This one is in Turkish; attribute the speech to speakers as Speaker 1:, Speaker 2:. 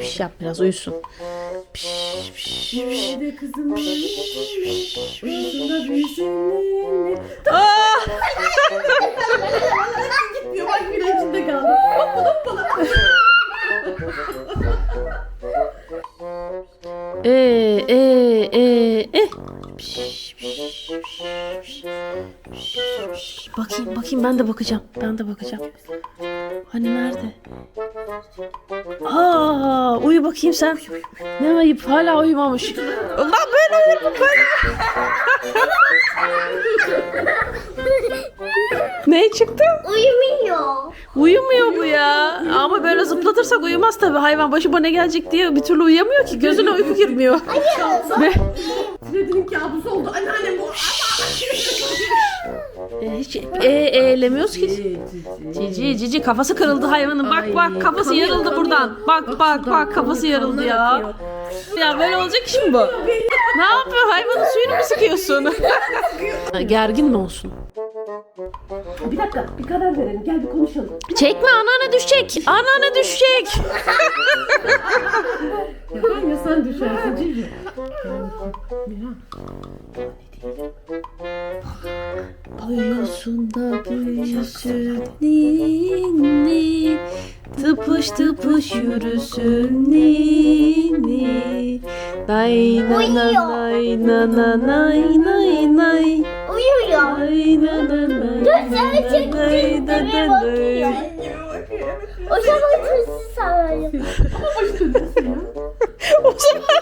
Speaker 1: Piş yap biraz uyusun. Piş piş piş.
Speaker 2: de kızım Uyusunda büyüsün.
Speaker 1: Aa!
Speaker 2: Gitmiyor bak bile içinde kaldı. Hoppala hoppala.
Speaker 1: E e e e. Piş, piş, piş. Piş, Bakayım bakayım ben de bakacağım. Ben de bakacağım. Hani nerede? Aa, uyu bakayım sen. Ne ayıp hala uyumamış. Ulan böyle uyur mu böyle? ne çıktı?
Speaker 3: Uyumuyor.
Speaker 1: Uyumuyor bu ya. Ama böyle zıplatırsak uyumaz tabii. Hayvan başıma ne gelecek diye bir türlü uyuyamıyor ki. Gözüne uyku girmiyor. Ve
Speaker 2: Freddy'nin kabusu oldu. Anneannem bu.
Speaker 1: Hiç e, eğlemiyoruz ki. Cici cici kafası kırıldı hayvanın. Bak
Speaker 2: Ay,
Speaker 1: bak kafası yarıldı buradan. Bak
Speaker 2: Bak
Speaker 1: bak kafası yarıldı ya. Ya böyle olacak iş mi bu? ne yapıyor? Hayvanın suyunu mu sıkıyorsun? Gergin mi olsun?
Speaker 2: Bir dakika bir karar verelim. Gel bir konuşalım.
Speaker 1: Çekme anneanne düşecek. Anneanne düşecek.
Speaker 2: Yapan ya sen düşersin Cici.
Speaker 1: Uyusun da büyüsün ninni Tıpış tıpış yürüsün ninni Nay na na nay na na nay nay nay
Speaker 3: Uyuyor.
Speaker 1: Nay na na nay
Speaker 3: Dur sana
Speaker 1: na nay
Speaker 3: çektim.
Speaker 1: na
Speaker 3: Bebeğe bakıyor.
Speaker 1: nay
Speaker 3: O zaman hızlı sararım.
Speaker 1: O zaman